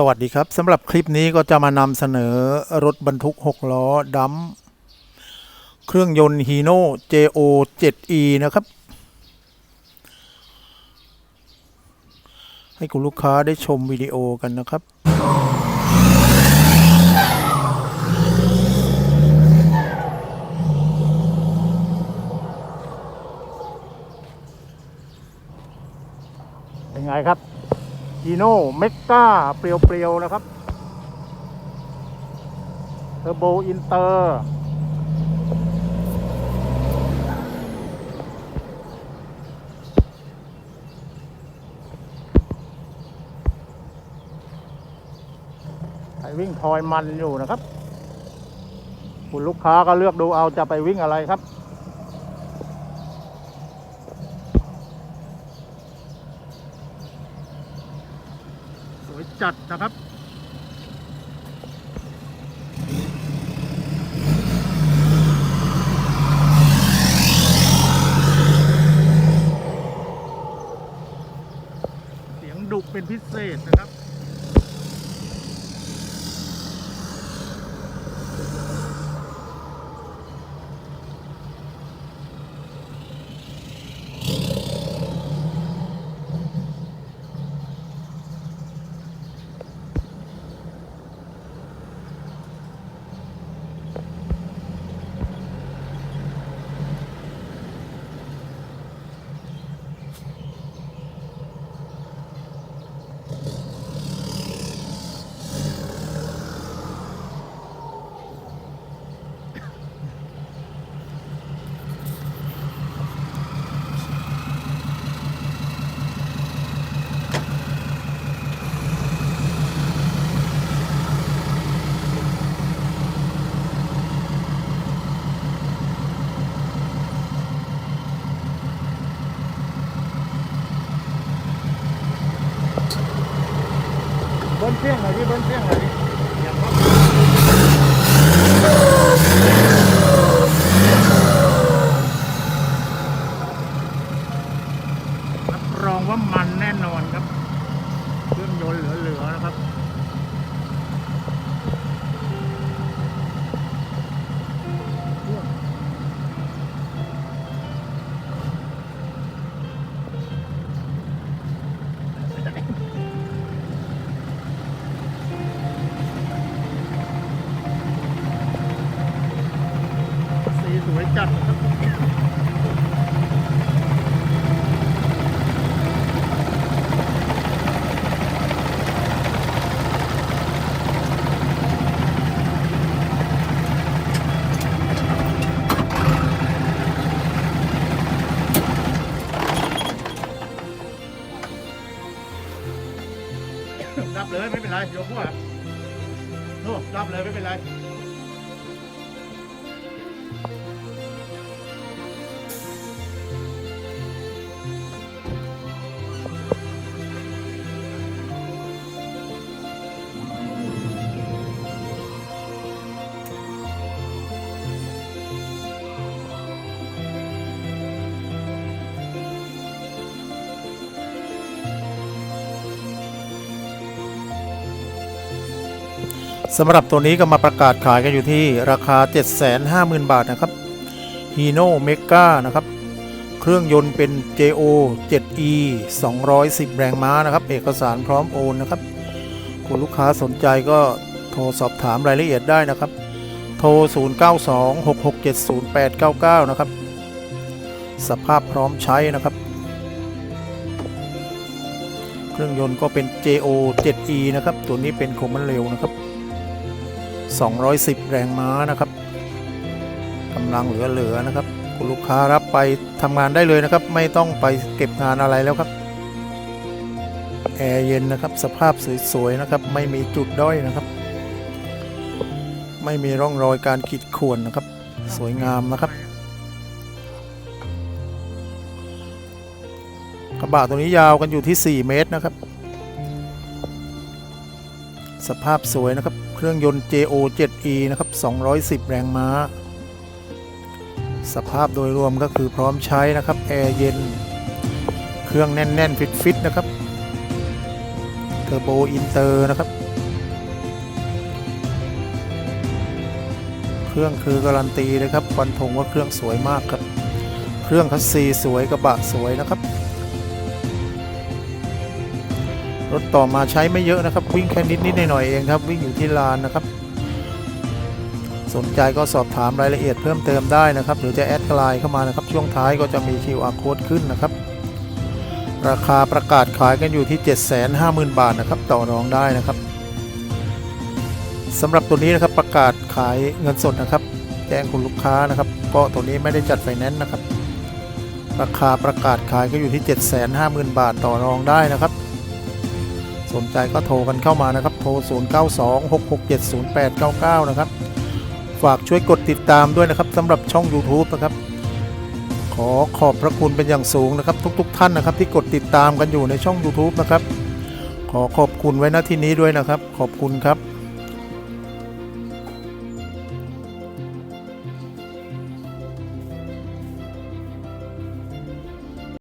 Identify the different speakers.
Speaker 1: สวัสดีครับสำหรับคลิปนี้ก็จะมานำเสนอรถบรรทุก 6 ล้อดัมเครื่องยนต์ Hino JO 7E นะครับ ให้คุณลูกค้าได้ชมวิดีโอกันนะครับ เป็นไงครับ ฮีโน่เมกาเปรียวๆนะครับเทอร์โบอินเตอร์ไปวิ่งทอยมันอยู่นะครับ คุณลูกค้าก็เลือกดูเอาจะไปวิ่งอะไรครับ สวย จัดนะครับเสียงดุเป็นพิเศษนะครับ เบิ้ลเสียงหน่อยดิเบิ้ลเสียงหน่อยรับรองว่ามันแน่นอนครับ เครื่องยนต์เหลือๆนะครับ รับรับเลยไม่เป็นไรยกหัวโน่รับเลยไม่เป็นไร สำหรับตัวนี้ก็มาประกาศขายกันอยู่ที่ราคา 750,000 บาทนะครับ Hino Mega นะครับ เครื่องยนต์เป็น JO 7E 210 แรงม้านะครับ เอกสารพร้อมโอนนะครับคุณลูกค้าสนใจก็โทรสอบถามรายละเอียดได้นะครับ โทร 0926670899 นะครับ สภาพพร้อมใช้นะครับ เครื่องยนต์ก็เป็น JO 7E นะครับ ตัวนี้เป็นคมมันเร็วนะครับ 210 แรงม้านะครับกำลังเหลือๆนะครับคุณลูกค้ารับไปทำงานได้เลยนะครับ ไม่ต้องไปเก็บงานอะไรแล้วครับแอร์เย็นนะครับ สภาพสวยๆนะครับ ไม่มีจุดด้อยนะครับ ไม่มีร่องรอยการขีดข่วนนะครับ สวยงามนะครับ กระบะตัวนี้ยาวกันอยู่ที่ 4 เมตรนะครับ สภาพสวยนะครับ เครื่องยนต์ JO7E นะครับ 210 แรงม้า สภาพโดยรวมก็คือพร้อมใช้นะครับ แอร์เย็น เครื่องแน่นแน่นฟิตฟิตนะครับ เทอร์โบอินเตอร์นะครับ เครื่องคือการันตีนะครับฟันธงว่าเครื่องสวยมากครับ เครื่องคัสซีสวยกระบะสวยนะครับ รถต่อมาใช้ไม่เยอะนะครับ วิ่งแค่นิดนิดหน่อยๆเองครับ วิ่งอยู่ที่ลานนะครับ สนใจก็สอบถามรายละเอียดเพิ่มเติมได้นะครับ หรือจะแอดไลน์เข้ามานะครับ ช่วงท้ายก็จะมี QR code ขึ้นนะครับ ราคาประกาศขายกันอยู่ที่ 750,000 บาทนะครับ ต่อรองได้นะครับสำหรับตัวนี้นะครับประกาศขายเงินสดนะครับ แจ้งคุณลูกค้านะครับ ก็ตัวนี้ไม่ได้จัดไฟแนนซ์นะครับ ราคาประกาศขายก็อยู่ที่ 750,000 บาทต่อรองได้นะครับ สนใจก็โทรกันเข้ามานะครับ โทร 0926670899 นะครับ ฝากช่วยกดติดตามด้วยนะครับสำหรับช่อง YouTube นะครับ ขอขอบพระคุณเป็นอย่างสูงนะครับ ทุกๆท่านนะครับ ที่กดติดตามกันอยู่ในช่อง YouTube นะครับ ขอขอบคุณไว้ณที่นี้ด้วยนะครับ ขอบคุณครับ